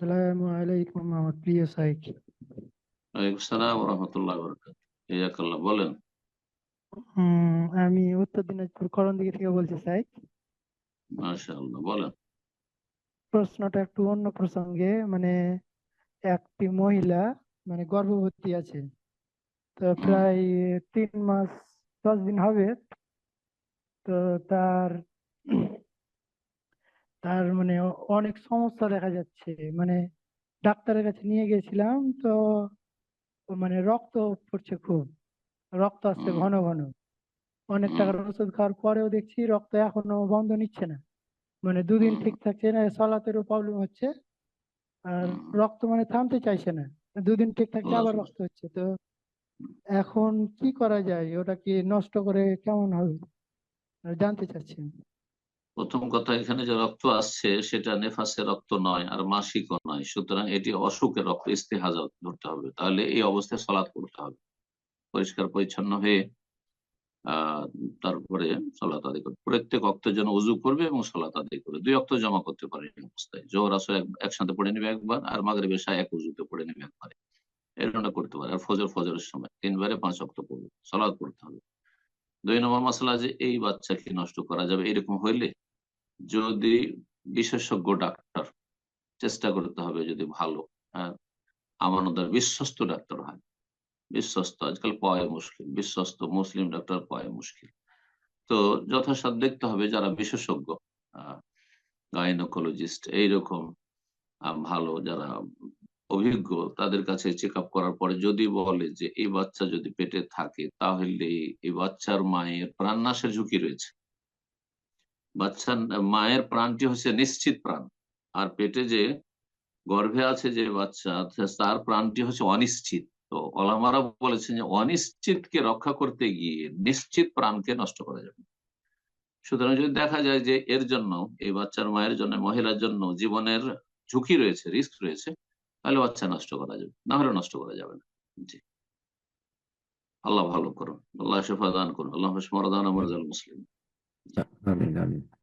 আসসালামু আলাইকুম আমার প্রিয় সাইক। ওয়ালাইকুম সালাম রহমতুল্লাহ বরকাত। ইয়াকাল্লাহ বলেন। উম, আমি উত্তর দিনাজপুর করণদিঘি থেকে বলছি সাইক। মাশাআল্লাহ বলেন। প্রশ্নটা একটু অন্য প্রসঙ্গে মানে একটি মহিলা মানে গর্ভবতী আছে। তো প্রায় তিন মাস দশ দিন হবে। তো তার তার মানে অনেক সমস্যা দেখা যাচ্ছে। মানে ডাক্তারের কাছে নিয়ে গেছিলাম তো মানে রক্ত পড়ছে খুব। রক্ত আসছে ঘন ঘন। অনেক টাকার ওষুধ খাওয়ার পরেও দেখছি রক্ত এখনও বন্ধ নিচ্ছে না। মানে দুদিন ঠিক থাকছে না সলাতেরও প্রবলেম হচ্ছে। আর রক্ত মানে থামতে চাইছে না। দুদিন ঠিক থাকছে আবার রক্ত হচ্ছে। তো এখন কি করা যায়? ওটা কি নষ্ট করে কেমন হবে? জানতে চাচ্ছি প্রথম কথা, এখানে যে রক্ত আসছে, সেটা নেফাসের রক্ত নয় আর মাসিকও নয়। সুতরাং এটি অসুখের রক্ত, ইস্তেহাজা ধরতে হবে। তাহলে এই অবস্থায় সলাৎ করতে হবে। পরিষ্কার, পরিচ্ছন্ন হয়ে তারপরে সলাত আদায় করবে। প্রত্যেক অক্তের জন্য উজু করবে এবং সলাত আদায় করবে। দুই অক্ত জমা করতে পারে এই অবস্থায়। জোহর, আসর একসাথে পড়ে নেবে একবার আর মাগরিব এশা এক উজুতে পড়ে নেবে একবারে। এরকমটা করতে পারে। আর ফজর, ফজরের সময় তিনবারে পাঁচ অক্ত পড়বে। সলাৎ পড়তে হবে। দুই নম্বর মশলা যে এই বাচ্চাকে নষ্ট করা যাবে, এরকম হইলে যদি বিশেষজ্ঞ ডাক্তার চেষ্টা করতে হবে যদি ভালো হ্যাঁ আমানদার বিশ্বস্ত ডাক্তার হয়। বিশ্বস্ত, আজকাল পাওয়া মুশকিল, বিশ্বস্ত মুসলিম ডাক্তার পাওয়া মুশকিল। তো যথাসাধ্য দেখতে হবে যারা বিশেষজ্ঞ গাইনোকোলজিস্ট এইরকম ভালো যারা অভিজ্ঞ, তাদের কাছে চেক আপ করার পরে যদি বলে যে, এই বাচ্চা যদি পেটে থাকে তাহলে এই বাচ্চার মায়ের প্রাণনাশের ঝুঁকি রয়েছে। বাচ্চার মায়ের প্রাণটি হচ্ছে নিশ্চিত প্রাণ। আর পেটে যে গর্ভে আছে যে বাচ্চা তার প্রাণটি হচ্ছে অনিশ্চিত। তো ওলামারা বলেছেন যে অনিশ্চিতকে রক্ষা করতে গিয়ে নিশ্চিত প্রাণকে নষ্ট করা যাবে। সুতরাং যদি দেখা যায় যে এর জন্য, এই বাচ্চার মায়ের জন্য, মহিলার জন্য জীবনের ঝুঁকি রয়েছে, রিস্ক রয়েছে, তাহলে বাচ্চা নষ্ট করা যাবে, না হলে নষ্ট করা যাবে না। জি। আল্লাহ ভালো করুন, আল্লাহ শেফা দান করুন, আল্লাহ মুসলিম। Amém, amém.